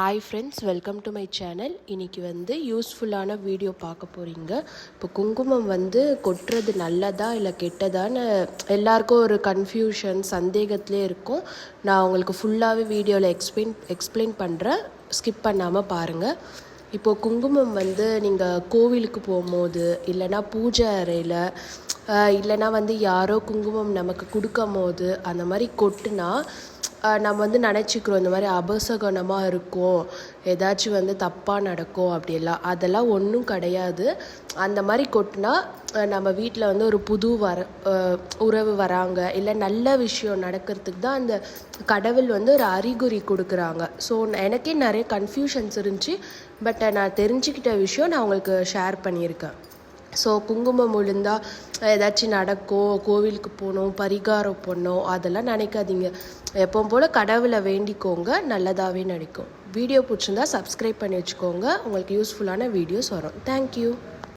Hi friends welcome to my channel இன்றைக்கி வந்து யூஸ்ஃபுல்லான வீடியோ பார்க்க போகிறீங்க இப்போ குங்குமம் வந்து கொட்டுறது நல்லதா இல்லை கெட்டதான்னு எல்லாருக்கும் ஒரு கன்ஃபியூஷன் சந்தேகத்திலே இருக்கும். நான் உங்களுக்கு ஃபுல்லாகவே வீடியோவில் எக்ஸ்பிளைன் எக்ஸ்பிளைன் பண்ணுறேன் ஸ்கிப் பண்ணாமல் பாருங்கள் இப்போது குங்குமம் வந்து நீங்கள் கோவிலுக்கு போகும்போது இல்லைன்னா பூஜை அறையில் இல்லைனா இல்லைன்னா வந்து யாரோ குங்குமம் நமக்கு கொடுக்கும் போது அந்த மாதிரி கொட்டுனா நம்ம வந்து நினச்சிக்கிறோம் இந்த மாதிரி அபசகனமாக இருக்கும் ஏதாச்சும் வந்து தப்பாக நடக்கும் அப்படியெல்லாம். அதெல்லாம் ஒன்றும் கிடையாது. அந்த மாதிரி கொட்டினா நம்ம வீட்டில் வந்து ஒரு புது வர உறவு வராங்க. இல்லை நல்ல விஷயம் நடக்கிறதுக்கு தான் அந்த கடவுள் வந்து ஒரு அறிகுறி கொடுக்குறாங்க. ஸோ எனக்கே நிறைய கன்ஃபியூஷன்ஸ் இருந்துச்சு. பட் நான் தெரிஞ்சுக்கிட்ட விஷயம் நான் உங்களுக்கு ஷேர் பண்ணியிருக்கேன். ஸோ குங்குமம் விழுந்தா ஏதாச்சும் நடக்கும் கோவிலுக்கு போகணும் பரிகாரம் பண்ணோம் அதெல்லாம் நினைக்காதீங்க. எப்பவும் போல் கடவுளை வேண்டிக்கோங்க நல்லதாகவே நடிக்கும் வீடியோ பிடிச்சிருந்தா சப்ஸ்கிரைப் பண்ணி வச்சுக்கோங்க. உங்களுக்கு யூஸ்ஃபுல்லான வீடியோஸ் வரும். தேங்க்யூ